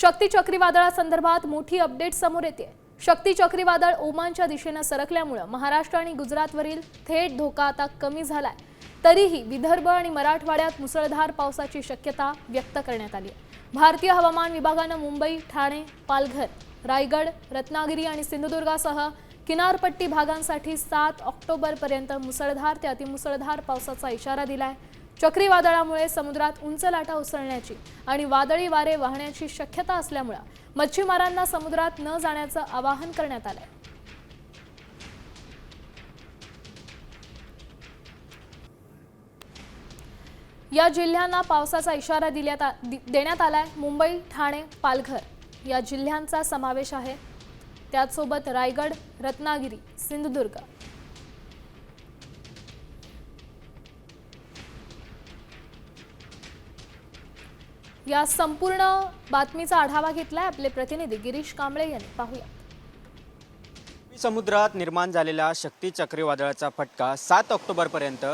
शक्ती चक्रीवादळासंदर्भात मोठी अपडेट समोर येते. शक्ती चक्रीवादळ ओमानच्या दिशेनं सरकल्यामुळं महाराष्ट्र आणि गुजरातवरील थेट धोका आता कमी झालाय. तरीही विदर्भ आणि मराठवाड्यात मुसळधार पावसाची शक्यता व्यक्त करण्यात आली आहे. भारतीय हवामान विभागानं मुंबई ठाणे पालघर रायगड रत्नागिरी आणि सिंधुदुर्गासह किनारपट्टी भागांसाठी सात ऑक्टोबरपर्यंत मुसळधार ते अतिमुसळधार पावसाचा इशारा दिलाय. चक्रीवादळामुळे समुद्रात उंच लाटा उसळण्याची आणि वादळी वारे वाहण्याची शक्यता असल्यामुळे मच्छीमारांना समुद्रात न जाण्याचं आवाहन करण्यात आलंय. या जिल्ह्यांना पावसाचा इशारा दिल्यात देण्यात आलाय मुंबई ठाणे पालघर. या जिल्ह्यांचा समावेश आहे. त्याचसोबत रायगड रत्नागिरी सिंधुदुर्ग. या संपूर्ण बातमीचा आढावा घेतलाय आपले प्रतिनिधी गिरीश कांबळे यांनी. पाहूया समुद्रात निर्माण झालेला शक्ती चक्रीवादळाचा फटका सात ऑक्टोबरपर्यंत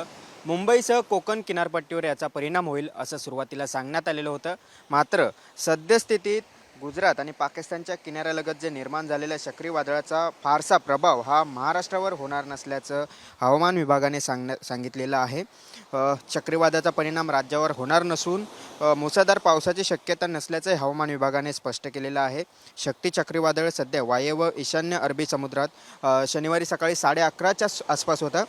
मुंबईसह कोकण किनारपट्टीवर याचा परिणाम होईल असं सुरुवातीला सांगण्यात आलेलं होतं. मात्र सद्यस्थितीत गुजरात आणि पाकिस्तानच्या किनाऱ्यालगत जे निर्माण झालेल्या चक्रीवादळाचा फारसा प्रभाव हा महाराष्ट्रावर होणार नसल्याचं हवामान विभागाने सांगण्या सांगितलेलं आहे. चक्रीवादाचा परिणाम राज्यावर होणार नसून मुसळधार पावसाची शक्यता नसल्याचं हवामान विभागाने स्पष्ट केलेलं आहे. शक्ती चक्रीवादळ सध्या वायव्य व ईशान्य अरबी समुद्रात शनिवारी सकाळी साडे अकराच्या आसपास होता.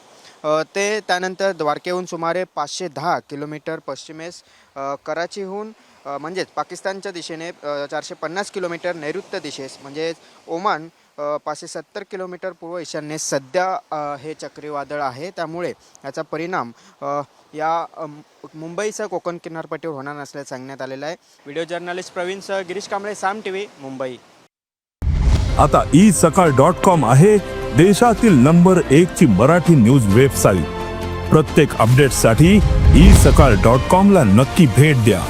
ते त्यानंतर द्वारकेहून सुमारे पाचशे दहा किलोमीटर पश्चिमेस कराचीहून म्हणजेच पाकिस्तानच्या दिशेने चारशे पन्नास किलोमीटर नैऋत्य दिशेस म्हणजेच ओमान पाचशे सत्तर किलोमीटर पूर्व ईशान्येस सध्या हे चक्रीवादळ आहे. त्यामुळे याचा परिणाम या मुंबईचा कोकण किनारपट्टीवर होणार नसल्याचं सांगण्यात आलेलं आहे. व्हिडिओ जर्नलिस्ट प्रवीणसह गिरीश कांबळे साम टी व्ही मुंबई. आता ई सकाळ डॉट कॉम आहे देशातील नंबर एक ची मराठी न्यूज वेबसाईट. प्रत्येक अपडेटसाठी ई सकाळ डॉट कॉम ला नक्की भेट द्या.